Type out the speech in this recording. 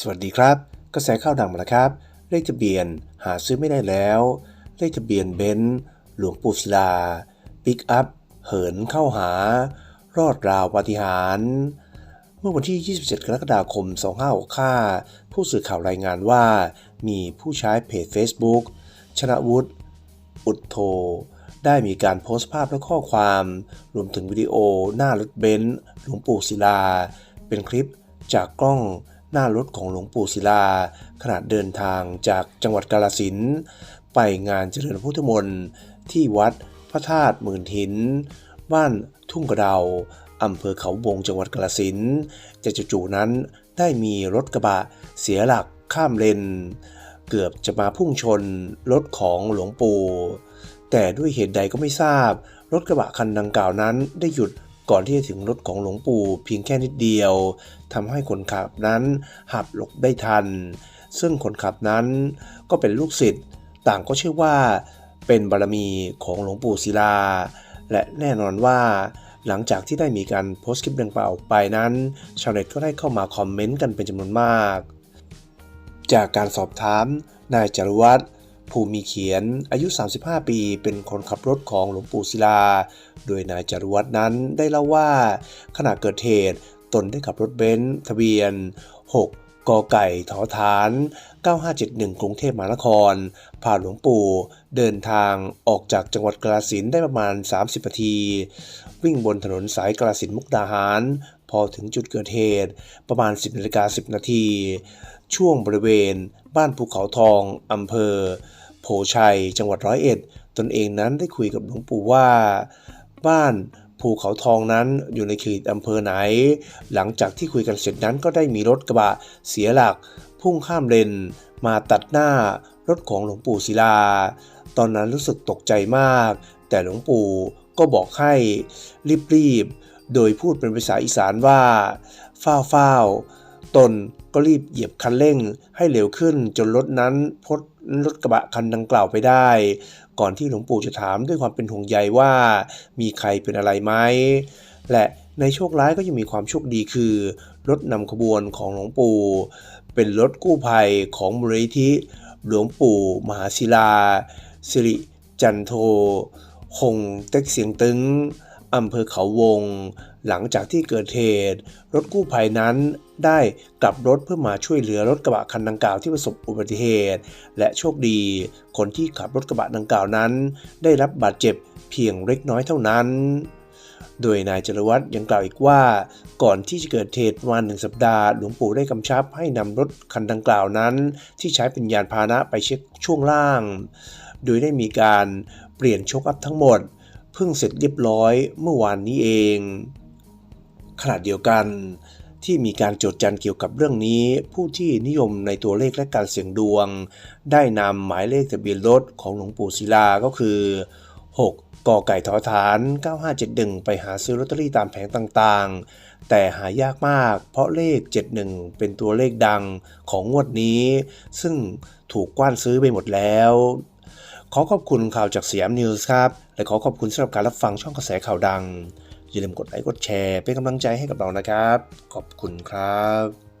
สวัสดีครับ กระแสข่าวดังมาแล้วครับ เลขทะเบียนหาซื้อไม่ได้แล้ว เลขทะเบียนเบนซ์หลวงปู่ศิลาปิกอัพ เหินเข้าหา รอดราวปาฏิหาริย์เมื่อวันที่ 27 กรกฎาคม 2565ผู้สื่อข่าวรายงานว่า มีผู้ใช้เพจ Facebook ชนะวุฒิอุดโท ได้มีการโพสต์ภาพและข้อความ รวมถึงวิดีโอหน้ารถเบนซ์หลวงปู่ศิลา เป็นคลิปจากกล้อง หน้ารถของหลวงปู่ศิลา ขณะเดินทางจากจังหวัดกาลสินไปงานเจริญพุทธมนต์ที่วัดพระธาตุหมื่นหิน บ้านทุ่งกระเดาอำเภอเขาวงจังหวัดกาลสินธุ์แต่จู่ๆนั้นได้มีรถกระบะเสียหลักข้ามเลน เกือบจะมาพุ่งชนรถของหลวงปู่แต่ด้วยเหตุใดก็ไม่ทราบ รถกระบะคันดังกล่าวนั้นได้หยุด ก่อนที่จะถึงรถของหลวงปู่เพียงแค่นิดเดียวทำให้คนขับนั้นหับหลบได้ทัน ซึ่งคนขับนั้นก็เป็นลูกศิษย์ต่างก็เชื่อว่าเป็นบารมีของหลวงปู่ศิลา และแน่นอนว่าหลังจากที่ได้มีการโพสต์คลิปดังกล่าวออกไปนั้น ชาวเน็ตก็ได้เข้ามาคอมเมนต์กันเป็นจำนวนมาก จากการสอบถามนายจารวัตร ภูมิเขียนอายุ 35 ปี เป็นคนขับรถของหลวงปู่ศิลา โดยนายจารวัตนั้นได้เล่าว่า ขณะเกิดเหตุ ตนได้ขับรถเบนซ์ทะเบียน 6กไก่ถอฐาน 9571 กรุงเทพมหานครพาหลวงปู่ เดินทางออกจากจังหวัดกาสินได้ประมาณ 30นาที วิ่งบนถนนสายกาสินมุกดาหาร พอถึงจุดเกิดเหตุประมาณ 10นาฬิกา10 นาที ช่วงบริเวณ บ้านภูเขาทองอำเภอ โพชัย จังหวัดร้อยเอ็ด ตนเองนั้นได้คุยกับหลวงปู่ว่า บ้านภูเขาทองนั้นอยู่ในเขตอำเภอไหน หลังจากที่คุยกันเสร็จนั้นก็ได้มีรถกระบะเสียหลัก พุ่งข้ามเลนมาตัดหน้ารถของหลวงปู่ศิลา ตอนนั้นรู้สึกตกใจมาก แต่หลวงปู่ก็บอกให้รีบๆ โดยพูดเป็นภาษาอีสานว่า ฟ้าวฟ้าวๆตน ก็รีบเหยียบคันเร่งให้เร็วขึ้นจนรถนั้นพ้นรถกระบะคันดังกล่าวไปได้ ก่อนที่หลวงปู่จะถามด้วยความเป็นห่วงใยว่า มีใครเป็นอะไรไหมและในโชคร้ายก็ยังมีความโชคดีคือ รถนำขบวนของหลวงปู่ เป็นรถกู้ภัยของมูลนิธิหลวงปู่ มหาศิลา สิริจันโทคงเต็กเสียงตึง อำเภอเขาวง หลังจากที่เกิดเหตุ รถกู้ภัยนั้นได้กลับรถเพื่อมาช่วยเหลือรถกระบะคันดังกล่าวที่ประสบอุบัติเหตุ และโชคดี คนที่ขับรถกระบะดังกล่าวนั้น ได้รับบาดเจ็บเพียงเล็กน้อยเท่านั้น โดยนายจรวัตรยังกล่าวอีกว่า ก่อนที่จะเกิดเหตุประมาณหนึ่งสัปดาห์หลวงปู่ได้กำชับให้นำรถคันดังกล่าวนั้น ที่ใช้เป็นยานพาหนะไปเช็คช่วงล่าง โดยได้มีการเปลี่ยนโชคอัพทั้งหมด เพิ่งเสร็จเรียบร้อยเมื่อวานนี้เอง ขณะเดียวกันที่มีการโจดจันเกี่ยวกับเรื่องนี้ ผู้ที่นิยมในตัวเลขและการเสี่ยงดวง ได้นำหมายเลขทะเบียนรถของหลวงปู่ศิลาก็คือ 6กไก่ทอฐาน 9571 ไปหาซื้อลอตเตอรี่ตามแผงต่างๆ แต่หายากมาก เพราะเลข 71 เป็นตัวเลขดังของงวดนี้ ซึ่งถูกกว้านซื้อไปหมดแล้ว ขอขอบคุณข่าวจากสยามนิวส์ครับ และขอขอบคุณสำหรับการรับฟังช่องกระแสข่าวดัง อย่าลืมกดไลค์กดแชร์ เป็นกำลังใจให้กับเรานะครับ ขอบคุณครับ